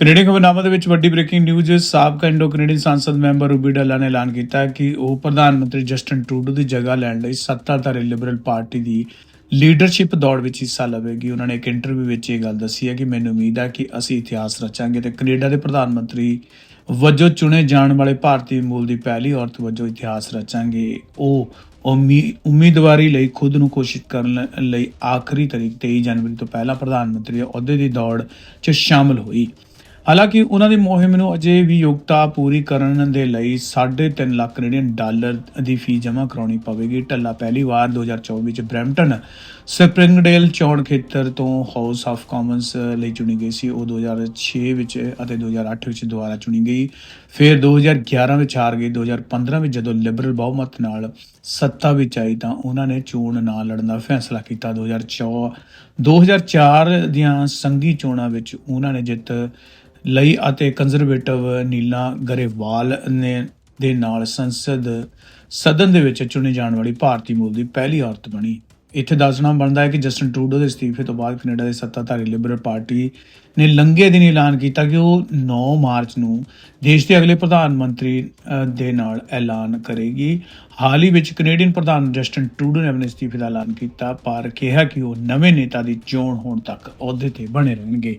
Canadian ਖਬਰਨਾਮਾ ਦੇ ਵਿੱਚ ਵੱਡੀ ਬ੍ਰੇਕਿੰਗ ਨਿਊਜ਼, ਸਾਬਕਾ ਇੰਡੋ ਕੈਨੇਡੀਅਨ ਸੰਸਦ ਮੈਂਬਰ ਰੂਬੀ ਡੱਲਾ ਨੇ ਐਲਾਨ ਕੀਤਾ ਕਿ ਉਹ ਪ੍ਰਧਾਨ ਮੰਤਰੀ ਜਸਟਨ ਟਰੂਡੋ ਦੀ ਜਗ੍ਹਾ ਲੈਣ ਲਈ ਸੱਤਾਧਾਰੀ ਲਿਬਰਲ ਪਾਰਟੀ ਦੀ ਲੀਡਰਸ਼ਿਪ ਦੌੜ ਵਿੱਚ ਹਿੱਸਾ ਲਵੇਗੀ। ਉਹਨਾਂ ਨੇ ਇੱਕ ਇੰਟਰਵਿਊ ਵਿੱਚ ਇਹ ਗੱਲ ਦੱਸੀ ਹੈ ਕਿ ਮੈਨੂੰ ਉਮੀਦ ਹੈ ਕਿ ਅਸੀਂ ਇਤਿਹਾਸ ਰਚਾਂਗੇ ਤੇ ਕੈਨੇਡਾ ਦੇ ਪ੍ਰਧਾਨ ਮੰਤਰੀ ਵਜੋਂ ਚੁਣੇ ਜਾਣ ਵਾਲੇ ਭਾਰਤੀ ਮੂਲ ਦੀ ਪਹਿਲੀ ਔਰਤ ਵਜੋਂ ਇਤਿਹਾਸ ਰਚਾਂਗੇ। ਉਹ ਉਮੀ- ਉਮੀਦਵਾਰੀ ਲਈ ਖੁਦ ਨੂੰ ਕੋਸ਼ਿਸ਼ ਕਰਨ ਲਈ ਆਖਰੀ ਤਰੀਕ 23 ਜਨਵਰੀ ਤੋਂ ਪਹਿਲਾਂ ਪ੍ਰਧਾਨ ਮੰਤਰੀ ਦੇ ਅਹੁਦੇ ਦੀ ਦੌੜ 'ਚ ਸ਼ਾਮਲ ਹੋਈ। ਹਾਲਾਂਕਿ ਉਹਨਾਂ ਦੀ ਮੁਹਿੰਮ ਨੂੰ ਅਜੇ ਵੀ ਯੋਗਤਾ ਪੂਰੀ ਕਰਨ ਦੇ ਲਈ 3.5 ਲੱਖ ਕੈਨੇਡੀਅਨ ਡਾਲਰ ਦੀ ਫੀਸ ਜਮ੍ਹਾਂ ਕਰਾਉਣੀ ਪਵੇਗੀ। ਢੱਲਾ ਪਹਿਲੀ ਵਾਰ 2024 ਵਿੱਚ ਬ੍ਰੈਂਪਟਨ ਸਪ੍ਰਿੰਗਡੇਲ ਚੋਣ ਖੇਤਰ ਤੋਂ ਹਾਊਸ ਆਫ ਕਾਮਨਸ ਲਈ ਚੁਣੀ ਗਈ ਸੀ। ਉਹ 2006 ਵਿੱਚ ਅਤੇ 2008 ਵਿੱਚ ਦੁਬਾਰਾ ਚੁਣੀ ਗਈ। ਫਿਰ 2011 ਵਿੱਚ ਹਾਰ ਗਈ। 2015 ਵਿੱਚ ਜਦੋਂ ਲਿਬਰਲ ਬਹੁਮਤ ਨਾਲ ਸੱਤਾ ਵਿੱਚ ਆਈ ਤਾਂ ਉਹਨਾਂ ਨੇ ਚੋਣ ਨਾ ਲੜਨ ਦਾ ਫੈਸਲਾ ਕੀਤਾ। 2004 2004 ਦੀਆਂ ਸੰਘੀ ਚੋਣਾਂ ਵਿੱਚ ਉਹਨਾਂ ਨੇ ਜਿੱਤ ਲਈ ਅਤੇ ਕੰਜ਼ਰਵੇਟਿਵ ਨੀਲਾ ਗਰੇਵਾਲ ਨੇ ਦੇ ਨਾਲ ਸੰਸਦ ਸਦਨ ਦੇ ਵਿੱਚ ਚੁਣੀ ਜਾਣ ਵਾਲੀ ਭਾਰਤੀ ਮੂਲ ਦੀ ਪਹਿਲੀ ਔਰਤ ਬਣੀ। ਇੱਥੇ ਦੱਸਣਾ ਬਣਦਾ ਹੈ ਕਿ ਜਸਟਨ ਟਰੂਡੋ ਦੇ ਅਸਤੀਫੇ ਤੋਂ ਬਾਅਦ ਕੈਨੇਡਾ ਦੇ ਸੱਤਾਧਾਰੀ ਲਿਬਰਲ ਪਾਰਟੀ ਨੇ ਲੰਘੇ ਦਿਨ ਐਲਾਨ ਕੀਤਾ ਕਿ ਉਹ 9 ਮਾਰਚ ਨੂੰ ਦੇਸ਼ ਦੇ ਅਗਲੇ ਪ੍ਰਧਾਨ ਮੰਤਰੀ ਦੇ ਨਾਲ ਐਲਾਨ ਕਰੇਗੀ। ਹਾਲ ਹੀ ਵਿੱਚ ਕੈਨੇਡੀਅਨ ਪ੍ਰਧਾਨ ਜਸਟਨ ਟਰੂਡੋ ਨੇ ਆਪਣੇ ਅਸਤੀਫੇ ਦਾ ਐਲਾਨ ਕੀਤਾ, ਪਰ ਕਿਹਾ ਕਿ ਉਹ ਨਵੇਂ ਨੇਤਾ ਦੀ ਚੋਣ ਹੋਣ ਤੱਕ ਅਹੁਦੇ ਤੇ ਬਣੇ ਰਹਿਣਗੇ।